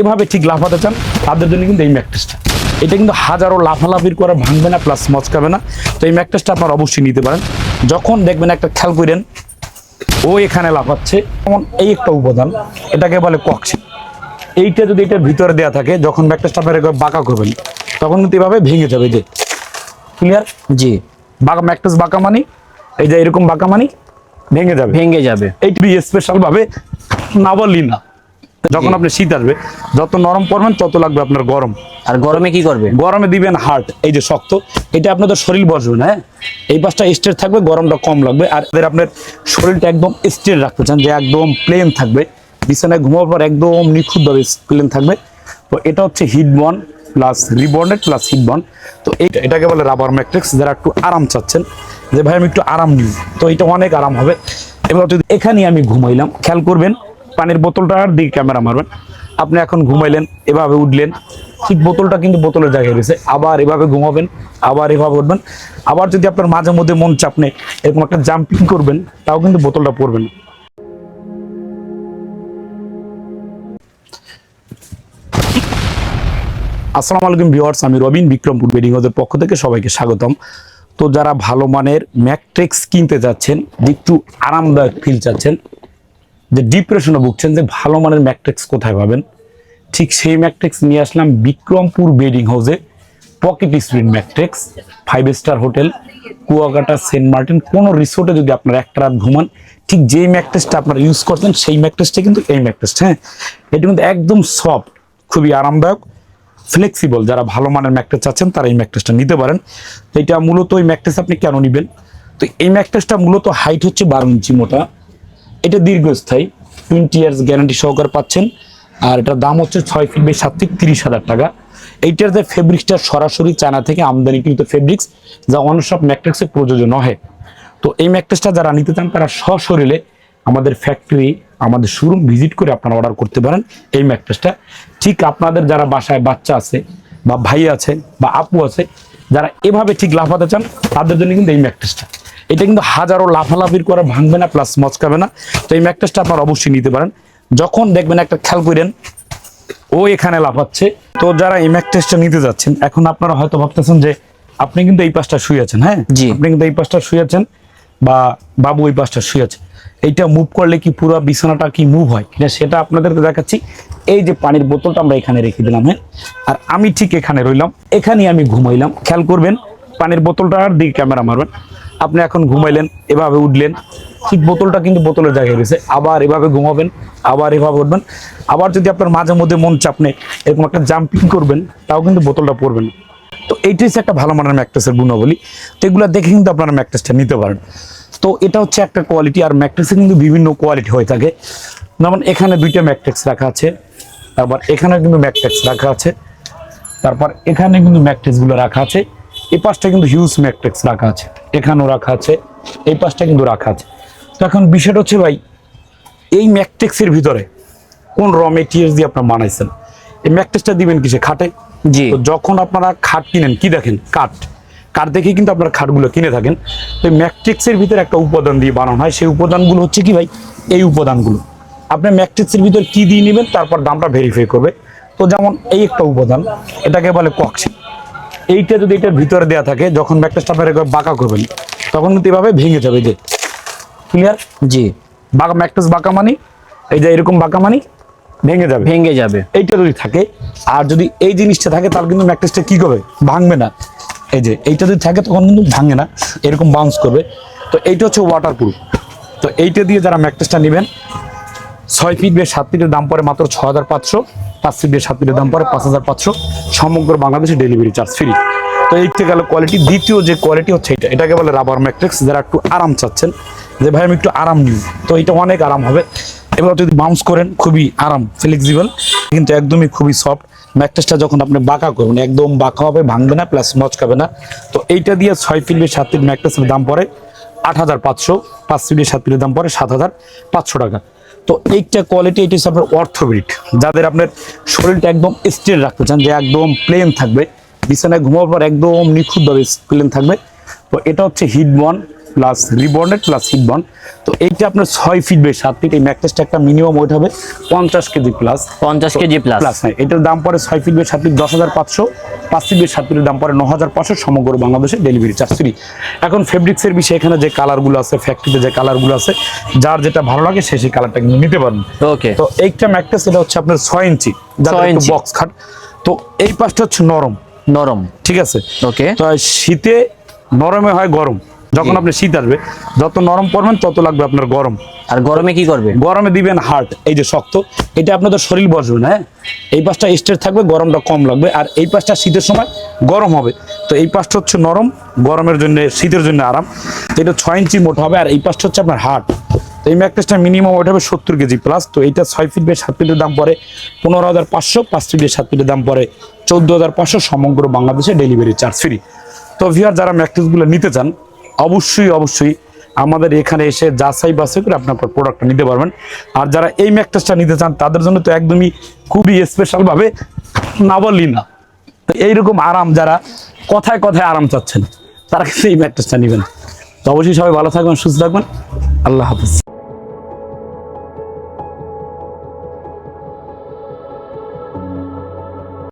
এভাবে ঠিক লাফাতে চান তাদের জন্য কিন্তু এই ম্যাকটেসটা এটা কিন্তু হাজারো লাফালাফির করে ভাঙবে না প্লাস মচকাবে না। তো এই ম্যাকটেসটা আপনারা অবশ্যই নিতে পারেন। যখন দেখবেন একটা খেয়াল করেন ও এখানে লাফাচ্ছে। যেমন এই একটা উপাদান এটাকে বলে কক্সি এইটা যদি এটার ভিতরে দেওয়া থাকে যখন ম্যাকটেসটা আপনার বাঁকা করবেন তখন কিন্তু এভাবে ভেঙে যাবে যে। ক্লিয়ার জি। বাঁকা ম্যাকটেস বাঁকা মানি এই যে এরকম বাঁকা মানি ভেঙে যাবে। ভেঙে যাবে। এইটি স্পেশাল ভাবে না বললি না। যখন আপনি শীত আসবে যত নরম পড়বেন তত লাগবে আপনার গরম। আর গরমে কি করবে? গরমে দিবেন হার্ট এই যে শক্ত। এটা আপনাদের শরীর বসবে না হ্যাঁ? এই পাশটা স্টেট থাকবে গরমটা কম লাগবে। আর এদের আপনার শরীরটা একদম স্টেট রাখতে চান যে একদম প্লেন থাকবে। বিছানায় ঘুমাবার পর একদম নিখুঁতভাবে প্লেন থাকবে। তো এটা হচ্ছে heat bond plus rebonded plus hit বন তো এইটা এটাকে বলে রাবার ম্যাট্রিক্স যারা একটু আরাম চাচ্ছেন যে ভাই আমি একটু আরাম নিই। তো এটা অনেক আরাম হবে। এবার যদি এখানে আমি ঘুমাইলাম খেয়াল করবেন পানির বোতলটার দিকে ক্যামেরা মারবেন। আপনি এখন ঘুমাইলেন, এভাবে উঠলেন, ঠিক বোতলটা কিন্তু বোতলের জায়গায় রয়েছে আবার এভাবে ঘুমাবেন, আবার এভাবে উঠবেন। আবার যদি আপনার মাঝে মধ্যে মন চাপনে এরকম একটা জাম্পিং করবেন, তাও কিন্তু বোতলটা পড়বেন। আসসালামু আলাইকুম ভিউয়ার্স, আমি রবিন বিক্রমপুর বেডিং হাউসের পক্ষ থেকে সবাইকে স্বাগতম। তো যারা ভালো মানের ম্যাকট্রেক্স কিনতে যাচ্ছেন, একটু আরামদায়ক ফিল চাচ্ছেন যে ডিপ্রেশনে ভুগছেন যে ভালো মানের ম্যাকট্রেক্স কোথায় পাবেন? ঠিক সেই ম্যাকট্রেক্স নিয়ে আসলাম বিক্রমপুর বেডিং হাউসে pocket spring ম্যাকট্রেক্স five star hotel, Kuakata, Saint Martin, কোনো রিসোর্টে যদি আপনারা একটা রাত ঘুমান, ঠিক যেই ম্যাকট্রেসটা আপনারা ইউজ করতেন সেই ম্যাকট্রেসটা কিন্তু এই ম্যাকট্রেসটা হ্যাঁ? এটা কিন্তু একদম সফট খুবই আরামদায়ক ফ্লেক্সিবল যারা ভালো মানের ম্যাকট্রেস চাচ্ছেন তারা এই ম্যাকট্রেসটা নিতে পারেন। এটা মূলত এই ম্যাকট্রেস আপনি কেন নেবেন? তো এই ম্যাকট্রেসটা মূলত হাইট হচ্ছে বারো ইঞ্চি মোটা এটা দীর্ঘস্থায়ী টোয়েন্টি ইয়ার্স গ্যারান্টি সহকারে পাচ্ছেন। আর এটার দাম হচ্ছে ছয় ফিট বাই সাত থেকে তিরিশ হাজার টাকা। এইটার যে ফেব্রিক্সটা সরাসরি চায়না থেকে আমদানিকৃত ফেব্রিক্স যা অন্য সব ম্যাট্রিক্সে প্রযোজ্য নহে। তো এই ম্যাট্রিক্সটা যারা নিতে চান, তারা সশরীরে আমাদের ফ্যাক্টরি আমাদের শোরুম ভিজিট করে আপনারা অর্ডার করতে পারেন এই ম্যাট্রেসটা ঠিক আপনাদের যারা বাসায় বাচ্চা আছে বা ভাই আছে বা আপু আছে, যারা এভাবে ঠিক লাফাতে চান, তাদের জন্য কিন্তু এই ম্যাট্রেসটা এটা কিন্তু হাজারো লাফালাফির করে ভাঙবে না প্লাস মচকাবে না। তো এই ম্যাট্রেসটা আপনারা অবশ্যই নিতে পারেন। যখন দেখবেন একটা খেয়াল করেন ও এখানে লাফাচ্ছে। তো যারা এই ম্যাট্রেসটা নিতে যাচ্ছেন এখন আপনারা হয়তো ভাবতেছেন যে আপনি কিন্তু এই পাশটা শুয়ে আছেন হ্যাঁ? জি। আপনি কিন্তু এই পাশটা শুয়ে আছেন বা বাবু ওই পাশটা শুয়ে আছে। এইটা মুভ করলে কি পুরো বিছানাটা কি মুভ হয়? কিনা সেটা আপনাদেরকে দেখাচ্ছি। এই যে পানির বোতলটা আমরা এখানে রেখে দিলাম হ্যাঁ? আর আমি ঠিক এখানে রইলাম। এখানেই আমি ঘুমাইলাম। খেয়াল করবেন পানির বোতলটার দিকে ক্যামেরা মারবেন। আপনি এখন ঘুমাইলেন, এভাবে উঠলেন, ঠিক বোতলটা কিন্তু বোতলের জায়গায় রয়েছে। আবার এভাবে ঘুমাবেন, আবার এভাবে উঠবেন। আবার যদি আপনার মাঝে মধ্যে মন চাপনে এরকম একটা জাম্পিং করবেন, তাও কিন্তু বোতলটা পড়বেন। তো এইটাই হচ্ছে একটা ভালো মানের ম্যাকট্রেসের গুণাবলী। তো এগুলো দেখে কিন্তু আপনারা ম্যাকট্রেসটা নিতে পারেন। তো এটা হচ্ছে একটা কোয়ালিটি আর ম্যাকট্রেসে কিন্তু বিভিন্ন কোয়ালিটি হয়ে থাকে। যেমন এখানে দুইটা ম্যাকট্রেক্স রাখা আছে, তারপর এখানে কিন্তু ম্যাকট্রেক্স রাখা আছে, তারপর এখানে কিন্তু ম্যাকট্রেক্সগুলো রাখা আছে। এই পাশটা কিন্তু হিউজ ম্যাকট্রেক্স রাখা আছে। এখানেও রাখা আছে এই পাশটা কিন্তু রাখা আছে। তো এখন বিষয়টা হচ্ছে ভাই এই ম্যাকট্রেক্সের ভিতরে কোন র মেটেরিয়ালস দিয়ে আপনারা বানাইছেন? এই ম্যাকট্রেক্সটা দিবেন কিসে? খাটে? জি। তো যখন আপনারা খাট কিনেন কি দেখেন? কাঠ। কাঠ দেখে কিন্তু আপনারা খাটগুলো কিনে থাকেন। তো ম্যাট্রিক্সের ভিতরে একটা উপাদান দিয়ে বানানো হয়। সেই উপাদানগুলো হচ্ছে কি ভাই? এই উপাদানগুলো। আপনি ম্যাট্রিক্সের ভিতর কি দিয়ে নেবেন? তারপর দামটা ভেরিফাই করবে। তো যেমন এই একটা উপাদান এটাকে বলে কক্সি এইটা যদি এটার ভিতরে দেওয়া থাকে যখন আপনার একবার বাঁকা করবেন তখন কিন্তু এভাবে ভেঙে যাবে এই যে। ক্লিয়ার জি। বাঁকা ম্যাকটাস বাঁকা মানি এই যে এরকম বাঁকা মানি ভেঙে যাবে। ভেঙে যাবে। এইটা যদি থাকে আর যদি এই জিনিসটা থাকে তাহলে কিন্তু ম্যাকটাসটা কি করবে? ভাঙবে না। এই যে এইটা যদি থাকে তখন কিন্তু ভাঙে না এরকম বাউন্স করবে। তো এইটা হচ্ছে ওয়াটার প্রুফ তো এইটা দিয়ে যারা ম্যাকটাসটা নেবেন ছয় ফিট বেশ সাত ফিটের দাম পরে মাত্র ছ হাজার পাঁচশো পাঁচ ফিট বেশ সাত ফিটের দাম পরে পাঁচ হাজার পাঁচশো। সমগ্র বাংলাদেশে ডেলিভারি চার্জ ফ্রি তো এই থেকে গেল কোয়ালিটি দ্বিতীয় যে কোয়ালিটি হচ্ছে এটা, এটাকে বলে রাবার ম্যাট্রিক্স যারা একটু আরাম চাচ্ছেন, যে ভাই আমি একটু আরাম নিই। তো এটা অনেক আরাম হবে। এবার যদি বাউন্স করেন, খুবই আরাম ফ্লেক্সিবল কিন্তু একদমই খুবই সফট ম্যাট্রেসটা যখন আপনি বাঁকা করবেন, একদম বাঁকা হবে, ভাঙবে না প্লাস মচকাবে না। তো এইটা দিয়ে ছয় ফিট সাত ফিট ম্যাট্রেসের দাম পড়ে আট হাজার পাঁচশো, পাঁচ ফিটের সাত ফিটের দাম পড়ে সাত হাজার পাঁচশো টাকা। তো এইটা কোয়ালিটি এটি হচ্ছে আপনার অর্থোবিট যাদের আপনার শরীরটা একদম স্টিল রাখতে চান, যে একদম প্লেন থাকবে, বিছানায় ঘুমাবার পর একদম নিখুঁতভাবে প্লেন থাকবে। তো এটা হচ্ছে heat bond plus rebonded plus heat bond তো এইটা আপনার ছয় ফিট বাই সাত ফিট এই ম্যাট্রেসটা একটা মিনিমাম ওয়েট হবে পঞ্চাশ কেজি প্লাস পঞ্চাশ কেজি প্লাস প্লাস নাই। এটার দাম পড়ে ছয় ফিট বাই সাত ফিট দশ হাজার পাঁচশো। পাঁচ ফিট বাই সাত ফিটের দাম পড়ে ন হাজার পাঁচশো সমগ্র বাংলাদেশে ডেলিভারি চার্জ ফ্রি এখন ফেব্রিক্সের বিষয়ে এখানে যে কালারগুলো আছে ফ্যাক্টরিতে যে কালারগুলো আছে যার যেটা ভালো লাগে সে সেই কালারটা কিন্তু নিতে পারবেন ওকে তো এইটা ম্যাট্রেস এটা হচ্ছে আপনার ছয় ইঞ্চি। ছয় ইঞ্চি। বক্স খাট। তো এই পাশটা হচ্ছে নরম। নরম। ঠিক আছে? ওকে তো শীতে নরমে হয় গরম। যখন আপনি শীত আসবে যত নরম পড়বেন তত লাগবে আপনার গরম। আর গরমে কি করবে? গরমে দিবেন হার্ট এই যে শক্ত। এটা আপনাদের শরীর বসবে না হ্যাঁ? এই পাশটা স্টেট থাকবে গরমটা কম লাগবে। আর এই পাশটা শীতের সময় গরম হবে। তো এই পাশটা হচ্ছে নরম গরমের জন্য শীতের জন্য আরাম। তো এটা ছয় ইঞ্চি মোটা হবে আর এই পাশটা হচ্ছে আপনার হার্ট। তো এই ম্যাকটেসটা মিনিমাম ওটা হবে সত্তর কেজি প্লাস তো এইটা ছয় ফিট বাই সাত ফিটের দাম পড়ে পনেরো হাজার পাঁচশো পাঁচ ফিট সাত ফিটের দাম পড়ে চোদ্দ হাজার পাঁচশো। সমগ্র বাংলাদেশে ডেলিভারি চার্জ ফ্রি তো ভিয়ার যারা ম্যাকটেসগুলো নিতে চান অবশ্যই অবশ্যই আমাদের এখানে এসে যাচাই বাছাই করে আপনার প্রোডাক্টটা নিতে পারবেন। আর যারা এই ম্যাকটাসটা নিতে চান, তাদের জন্য তো একদমই খুবই স্পেশালভাবে না বললি না এইরকম আরাম যারা কথায় কথায় আরাম চাচ্ছেন, তারা কিন্তু এই ম্যাকটেসটা নেবেন। তো অবশ্যই সবাই ভালো থাকবেন, সুস্থ থাকবেন। আল্লাহ হাফিজ।